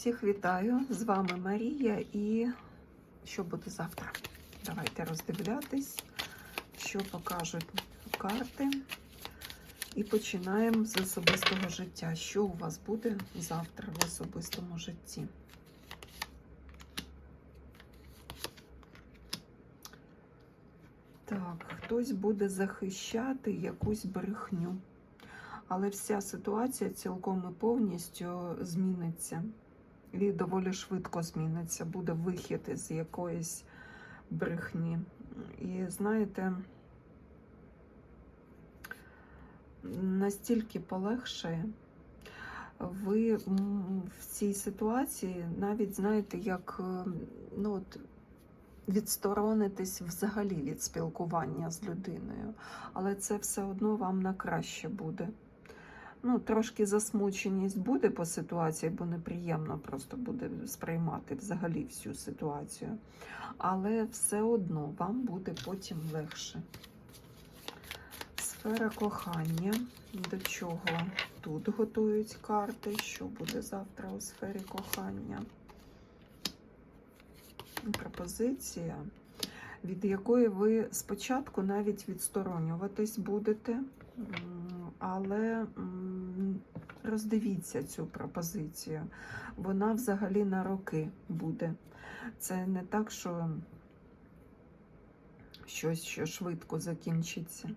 Всіх вітаю! З вами Марія і що буде завтра? Давайте роздивлятись, що покажуть карти. І починаємо з особистого життя. Що у вас буде завтра в особистому житті? Так, хтось буде захищати якусь брехню. Але вся ситуація цілком і повністю зміниться. І доволі швидко зміниться. Буде вихід із якоїсь брехні. І знаєте, настільки полегшає. Ви в цій ситуації навіть знаєте, як е, ну, от, відсторонитись взагалі від спілкування з людиною. Але це все одно вам на краще буде. Ну, трошки засмученість буде по ситуації, бо неприємно просто буде сприймати взагалі всю ситуацію. Але все одно вам буде потім легше. Сфера кохання. До чого тут готують карти? Що буде завтра у сфері кохання? Пропозиція, від якої ви спочатку навіть відсторонюватись будете, але роздивіться цю пропозицію. Вона взагалі на роки буде. Це не так, що щось що швидко закінчиться.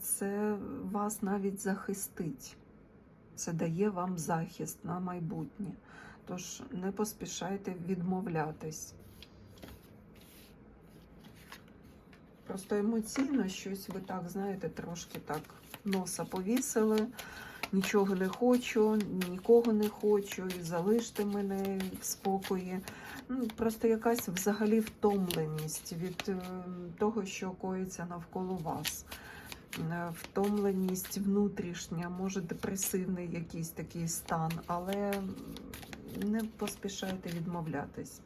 Це вас навіть захистить. Це дає вам захист на майбутнє. Тож не поспішайте відмовлятись. Просто емоційно щось ви так, знаєте, трошки так носа повісили. Нічого не хочу, нікого не хочу, і залиште мене в спокої. Ну, Просто якась взагалі втомленість від е, того, що коїться навколо вас. Е, Втомленість внутрішня, може депресивний якийсь такий стан, але не поспішайте відмовлятись.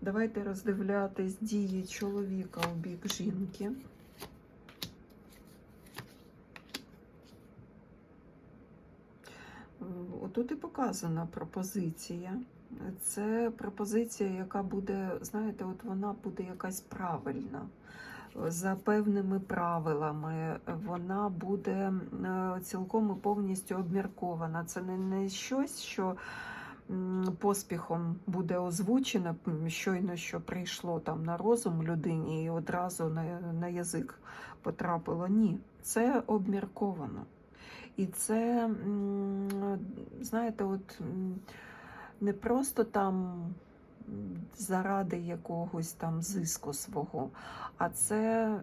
Давайте роздивлятись дії чоловіка у бік жінки. Отут і показана пропозиція. Це пропозиція, яка буде, знаєте, от вона буде якась правильна, за певними правилами. Вона буде е, цілком і повністю обміркована. Це не, не щось, що поспіхом буде озвучено, щойно що прийшло там на розум людині і одразу на, на язик потрапило. Ні, це обмірковано. І це, знаєте, от не просто там заради якогось там зиску свого, а це,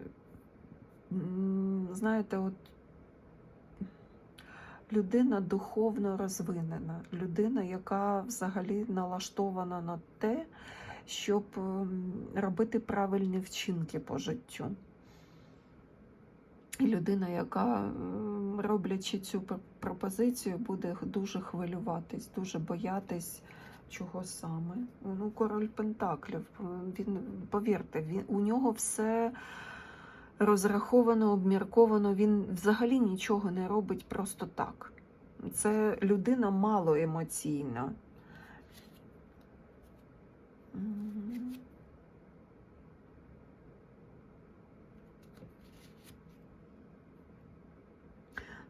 знаєте, от людина духовно розвинена, людина, яка взагалі налаштована на те, щоб робити правильні вчинки по життю. І людина, яка, роблячи цю пропозицію, буде дуже хвилюватись, дуже боятись чого саме. Ну, король Пентаклів. Він, повірте, він, у нього все розраховано, обмірковано. Він взагалі нічого не робить просто так. Це людина мало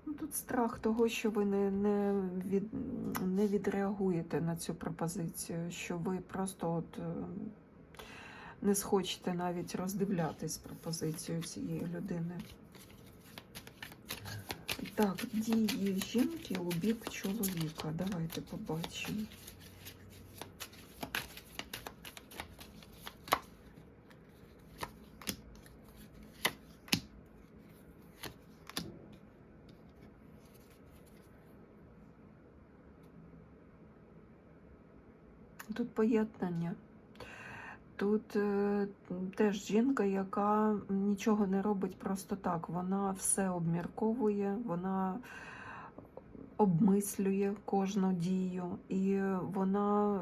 Ну, Тут страх того, що ви не, не, від, не відреагуєте на цю пропозицію, що ви просто от, е, не схочете навіть роздивлятись пропозицію цієї людини. Так, дії жінки у бік чоловіка. Давайте побачимо. Тут поєднання. Тут е, теж жінка, яка нічого не робить просто так. Вона все обмірковує, вона обмислює кожну дію, і вона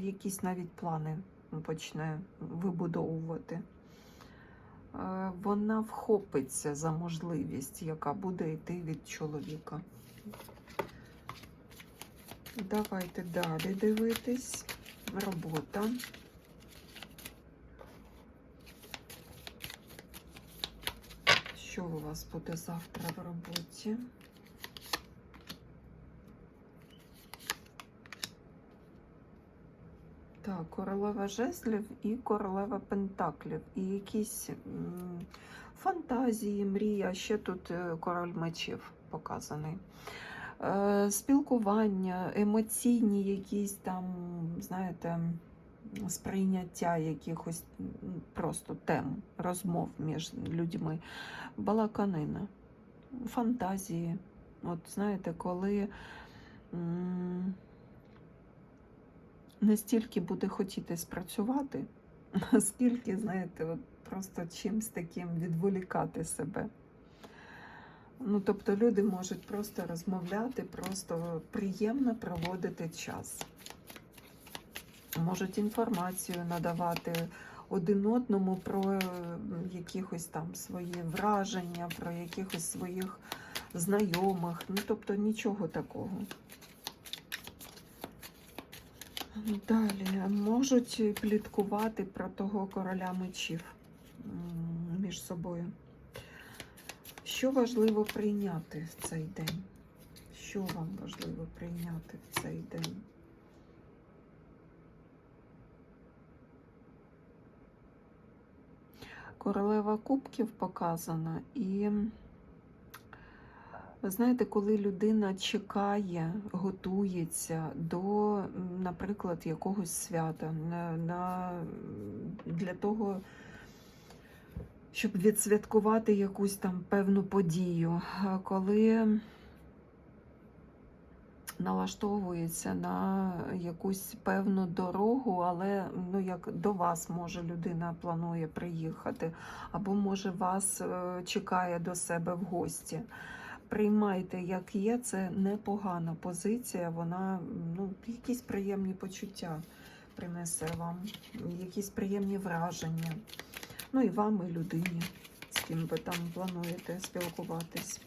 якісь навіть плани почне вибудовувати. Е, Вона вхопиться за можливість, яка буде йти від чоловіка. Давайте далі дивитись. Робота. Що у вас буде завтра в роботі? Так, королева жезлів і королева пентаклів. І якісь фантазії, мрії, а ще тут е, король мечів показаний. Е, спілкування, емоційні якісь там, знаєте, сприйняття якихось просто тем, розмов між людьми, балаканина, фантазії. От знаєте, коли не стільки буде хотіти спрацювати, наскільки, знаєте, от просто чимсь таким відволікати себе. Ну, тобто люди можуть просто розмовляти, просто приємно проводити час. Можуть інформацію надавати один одному про е, якихось там свої враження, про якихось своїх знайомих. Ну, тобто нічого такого. Далі можуть пліткувати про того короля мечів між собою. Що важливо прийняти в цей день? Що вам важливо прийняти в цей день? Королева кубків показана, і ви знаєте, коли людина чекає, готується до, наприклад, якогось свята, на, на, для того, щоб відсвяткувати якусь там певну подію, коли налаштовується на якусь певну дорогу, але ну, як до вас може людина планує приїхати, або може вас е, чекає до себе в гості. Приймайте, як є, це непогана позиція, вона ну, якісь приємні почуття принесе вам, якісь приємні враження. Ну і вам, і людині, з ким ви там плануєте спілкуватись.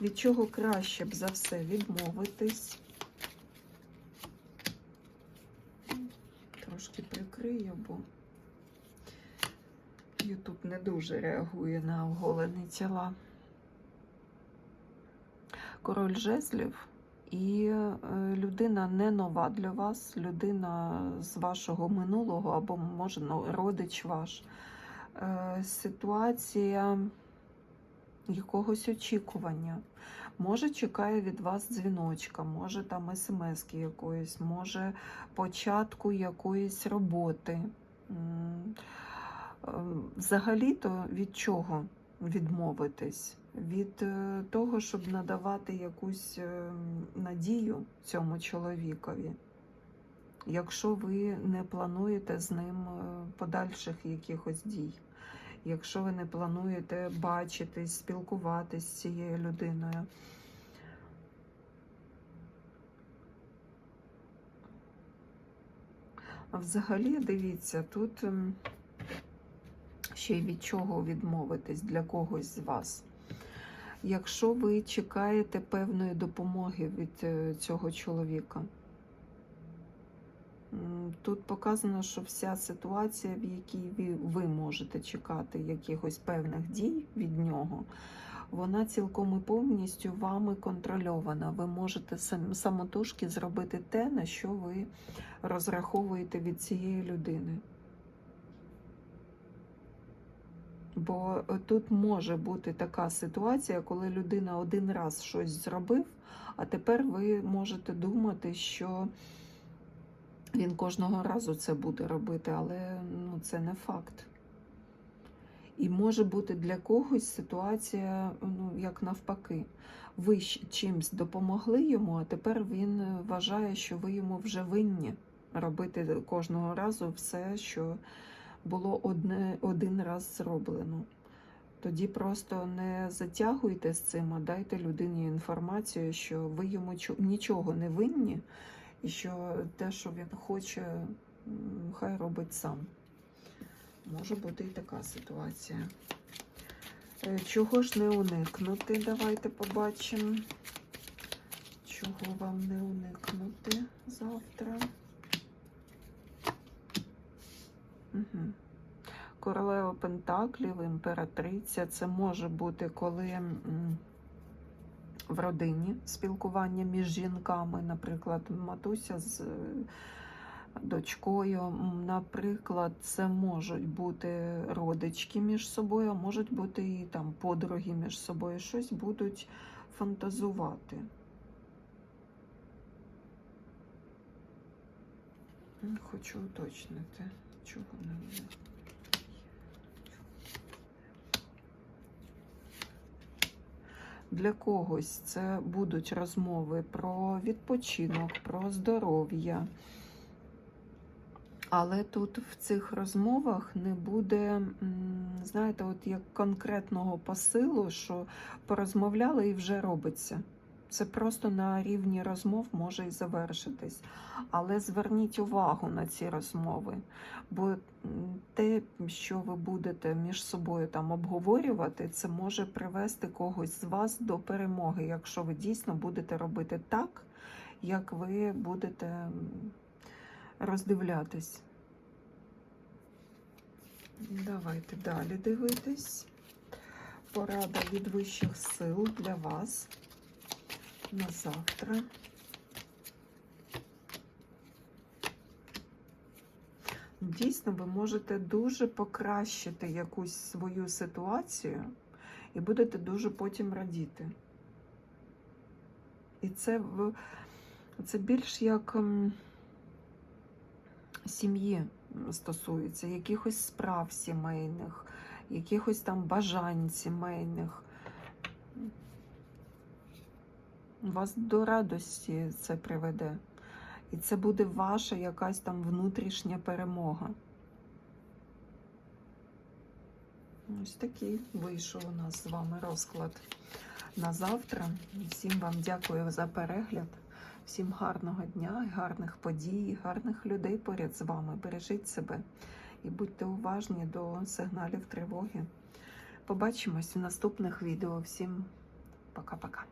Від чого краще б за все відмовитись. Трошки прикрию, бо Ютуб не дуже реагує на оголені тіла. Король жезлів і е, людина не нова для вас, людина з вашого минулого або, може, ну, родич ваш. Е, Ситуація якогось очікування. Може, чекає від вас дзвіночка, може там смс якоїсь, може початку якоїсь роботи. Е, Взагалі-то від чого відмовитись? Від е, того, щоб надавати якусь е, надію цьому чоловікові, якщо ви не плануєте з ним е, подальших якихось дій якщо ви не плануєте бачитись, спілкуватись з цією людиною. Взагалі, дивіться, тут ще й від чого відмовитись для когось з вас. Якщо ви чекаєте певної допомоги від е, цього чоловіка, Тут показано, що вся ситуація, в якій ви, можете чекати якихось певних дій від нього, вона цілком і повністю вами контрольована. Ви можете сам, самотужки зробити те, на що ви розраховуєте від цієї людини. Бо е, тут може бути така ситуація, коли людина один раз щось зробив, а тепер ви можете думати, що він кожного разу це буде робити, але ну, це не факт. І може бути для когось ситуація, ну, як навпаки. Ви чимсь допомогли йому, а тепер він вважає, що ви йому вже винні робити кожного разу все, що було одне, один раз зроблено. Тоді просто не затягуйте з цим, а дайте людині інформацію, що ви йому нічого не винні, і що те, що він хоче, хай робить сам. Може бути і така ситуація. Е, Чого ж не уникнути? Давайте побачимо. Чого вам не уникнути завтра? Угу. Королева Пентаклів, імператриця. Це може бути, коли в родині спілкування між жінками, наприклад, матуся з е, дочкою. Наприклад, це можуть бути родички між собою, можуть бути і там подруги між собою. Щось будуть фантазувати. Хочу уточнити, чого не є. Для когось це будуть розмови про відпочинок, про здоров'я. Але тут в цих розмовах не буде, знаєте, от як конкретного посилу, що порозмовляли і вже робиться. Це просто на рівні розмов може і завершитись. Але зверніть увагу на ці розмови, бо те, що ви будете між собою там обговорювати, це може привести когось з вас до перемоги, якщо ви дійсно будете робити так, як ви будете роздивлятись. Давайте далі дивитись. Порада від вищих сил для вас на завтра. Дійсно, ви можете дуже покращити якусь свою ситуацію і будете дуже потім радіти. І це, це більш як ем, сім'ї стосується, якихось справ сімейних, якихось там бажань сімейних. Вас до радості це приведе. І це буде ваша якась там внутрішня перемога. Ось такий вийшов у нас з вами розклад на завтра. Всім вам дякую за перегляд. Всім гарного дня, гарних подій, гарних людей поряд з вами. Бережіть себе і будьте уважні до сигналів тривоги. Побачимось в наступних відео. Всім пока-пока.